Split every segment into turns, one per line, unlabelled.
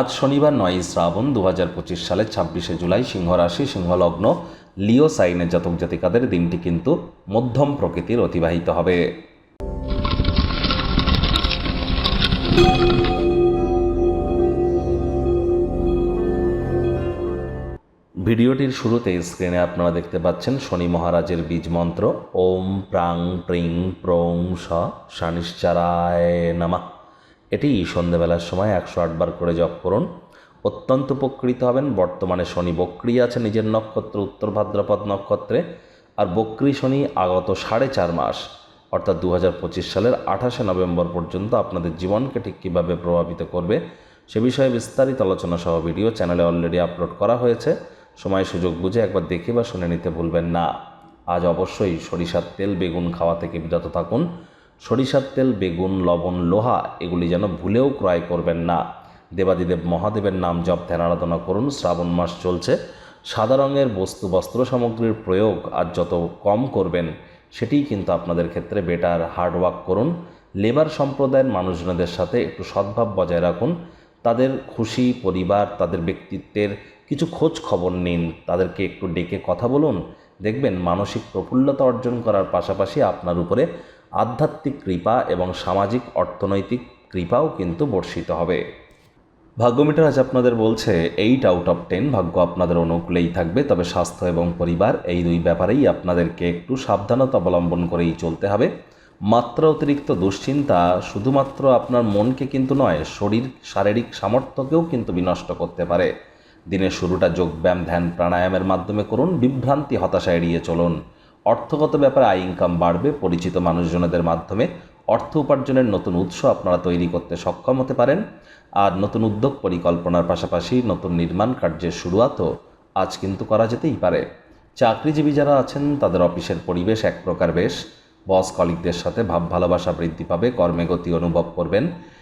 আজ শনিবার নয় শ্রাবণ দু হাজার পঁচিশ সালের ছাব্বিশে জুলাই সিংহরাশি সিংহলগ্ন লিও সাইনের জাতক জাতিকাদের দিনটি কিন্তু মধ্যম প্রকৃতির অতিবাহিত হবে। ভিডিওটির শুরুতে স্ক্রিনে আপনারা দেখতে পাচ্ছেন শনি মহারাজের বীজ মন্ত্র, ওম প্রাং প্রিং প্রং, স শানিশ্চারায় নামা। এটি সন্ধ্যেবেলার সময় একশো আটবার করে জপ করুন। অত্যন্ত উপকৃত হবেন। বর্তমানে শনি বক্রি আছে নিজের নক্ষত্র, উত্তর ভাদ্রপদ নক্ষত্রে। আর বক্রি শনি আগত সাড়ে চার মাস, অর্থাৎ দু সালের আঠাশে নভেম্বর পর্যন্ত আপনাদের জীবনকে ঠিক কীভাবে প্রভাবিত করবে, সে বিষয়ে বিস্তারিত আলোচনা সহ ভিডিও চ্যানেলে অলরেডি আপলোড করা হয়েছে। সময় সুযোগ বুঝে একবার দেখে বা শুনে নিতে ভুলবেন না। আজ অবশ্যই সরিষার তেল, বেগুন, খাওয়া থেকে বিরত থাকুন। সরিষার তেল, বেগুন, লবণ, লোহা, এগুলি যেন ভুলেও ক্রয় করবেন না। দেবাদিদেব মহাদেবের নাম জপ ধ্যান আরাধনা করুন, শ্রাবণ মাস চলছে। সাদা রঙের বস্তু বস্ত্র সামগ্রীর প্রয়োগ আর যত কম করবেন সেটিই কিন্তু আপনাদের ক্ষেত্রে বেটার হার্ডওয়ার্ক করুন। লেবার সম্প্রদায়ের মানুষজনদের সাথে একটু সদ্ভাব বজায় রাখুন। তাদের খুশি পরিবার, তাদের ব্যক্তিত্বের কিছু খোঁজ খবর নিন। তাদেরকে একটু ডেকে কথা বলুন। দেখবেন মানসিক প্রফুল্লতা অর্জন করার পাশাপাশি আপনার উপরে আধ্যাত্মিক কৃপা এবং সামাজিক অর্থনৈতিক কৃপাও কিন্তু বর্ষিত হবে। ভাগ্যমিটার আজ আপনাদের বলছে এইট আউট অফ টেন ভাগ্য আপনাদের অনুকূলেই থাকবে, তবে স্বাস্থ্য এবং পরিবার এই দুই ব্যাপারেই আপনাদেরকে একটু সাবধানতা অবলম্বন করেই চলতে হবে। মাত্রা অতিরিক্ত দুশ্চিন্তা শুধুমাত্র আপনার মনকে কিন্তু নয়, শরীর, শারীরিক সামর্থ্যকেও কিন্তু বিনষ্ট করতে পারে। দিনের শুরুটা যোগব্যায়াম ধ্যান, প্রাণায়ামের মাধ্যমে করুন, বিভ্রান্তি, হতাশা এড়িয়ে চলুন। অর্থগত ব্যাপারে আয় ইনকাম বাড়বে, পরিচিত মানুষজনদের মাধ্যমে অর্থ উপার্জনের নতুন উৎস আপনারা তৈরি করতে সক্ষম হতে পারেন। আর নতুন উদ্যোগ পরিকল্পনার পাশাপাশি নতুন নির্মাণ কার্যের শুরুয়াতও আজ কিন্তু করা যেতেই পারে। চাকরিজীবী যারা আছেন, তাদের অফিসের পরিবেশ এক প্রকার বেশ। বস কলিকদের সাথে ভাব ভালোবাসা বৃদ্ধি পাবে, কর্মে গতি অনুভব করবেন।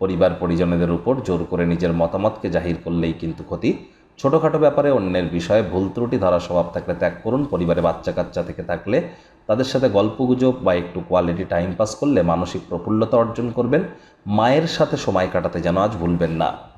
পরিবার পরিজনেদের উপর জোর করে নিজের মতামতকে জাহির করলেই কিন্তু ক্ষতি। ছোটোখাটো ব্যাপারে অন্যের বিষয়ে ভুল ত্রুটি ধরা স্বভাব থাকলে ত্যাগ করুন। পরিবারে বাচ্চা কাচ্চা থেকে থাকলে তাদের সাথে গল্পগুজব বা একটু কোয়ালিটি টাইম পাস করলে মানসিক প্রফুল্লতা অর্জন করবেন। মায়ের সাথে সময় কাটাতে যেন আজ ভুলবেন না।